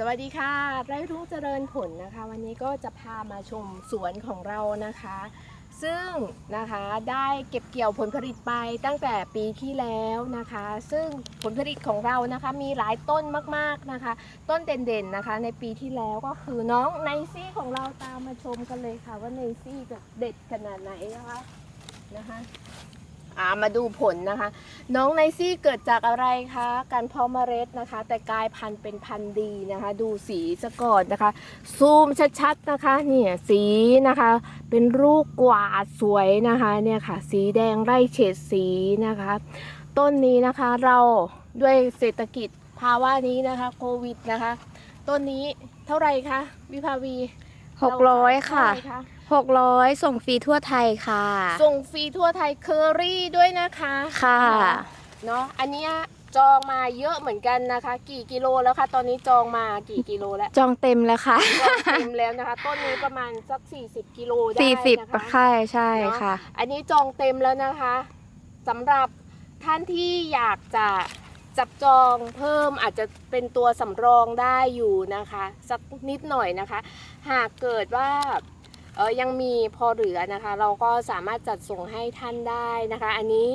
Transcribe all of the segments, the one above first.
สวัสดีค่ะ ไร่รุ่งเจริญผลนะคะ วันนี้ก็จะพามาชมสวนของเรานะคะ ซึ่งนะคะได้เก็บเกี่ยวผลผลิตไปตั้งแต่ปีที่แล้วนะคะ ซึ่งผลผลิตของเรานะคะมีหลายต้นมากๆนะคะ ต้นเด่นๆนะคะ ในปีที่แล้วก็คือน้องไนซี่ของเราตามมาชมกันเลยค่ะ ว่าไนซี่จะเด็ดขนาดไหนนะคะนะคะ อ่ามาดูผลนะคะ น้องไนซี่เกิดจากอะไรคะ การเพาะเมล็ดนะคะ แต่กลายพันธุ์เป็นพันธุ์ดีนะคะ ดูสีซะก่อนนะคะ ซูมชัดๆนะคะเนี่ยสีนะคะ เป็นรูปกวาดสวยนะคะเนี่ยค่ะ สีแดงไร่เฉดสีนะคะ ต้นนี้นะคะเราด้วยเศรษฐกิจภาวะนี้นะคะโควิดนะคะ ต้นนี้เท่าไหร่คะวิภาวีหกร้อยค่ะเท่าไหร่ หกร้อยส่งฟรีทั่วไทยค่ะ ส่งฟรีทั่วไทยเคอรี่ด้วยนะคะค่ะเนาะอันเนี้ยจองมาเยอะเหมือนกันนะคะ กี่กิโลแล้วคะตอนนี้จองมากี่กิโลแล้วจองเต็มแล้วค่ะจองเต็มแล้วนะคะ ต้นนี้ประมาณสัก 40 กิโลได้สี่สิบนะคะค่ะใช่ค่ะ อันนี้จองเต็มแล้วนะคะสำหรับท่านที่อยากจะจับจองเพิ่มอาจจะเป็นตัวสำรองได้อยู่นะคะ สักนิดหน่อยนะคะ หากเกิดว่าเออ ยังมีพอเหลือนะคะ เราก็สามารถจัดส่งให้ท่านได้นะคะ อันนี้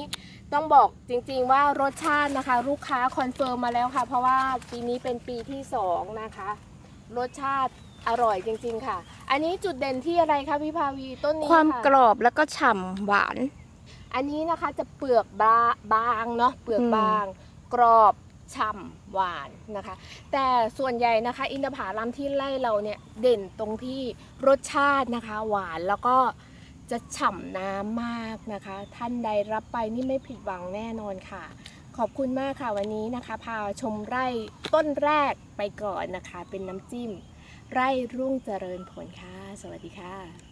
ต้องบอกจริงๆว่ารสชาตินะคะ ลูกค้าคอนเฟิร์มมาแล้วค่ะ เพราะว่าปีนี้เป็นปีที่สองนะคะ รสชาติอร่อยจริงๆค่ะ อันนี้จุดเด่นที่อะไรคะพี่ภาวีต้นนี้ความะกรอบแล้วก็ฉ่ำหวาน อันนี้นะคะจะเปลือกบาบางเนาะเปลือกอืมบาง กรอบ ฉ่ำหวานนะคะ แต่ส่วนใหญ่นะคะ อินทผลัมที่ไล่เราเนี่ยเด่นตรงที่รสชาตินะคะ หวานแล้วก็จะฉ่ำน้ำมากนะคะ ท่านใดรับไปนี่ไม่ผิดหวังแน่นอนค่ะ ขอบคุณมากค่ะวันนี้นะคะ พาชมไร่ต้นแรกไปก่อนนะคะ เป็นน้ำจิ้ม ไร่รุ่งเจริญผลค่ะ สวัสดีค่ะ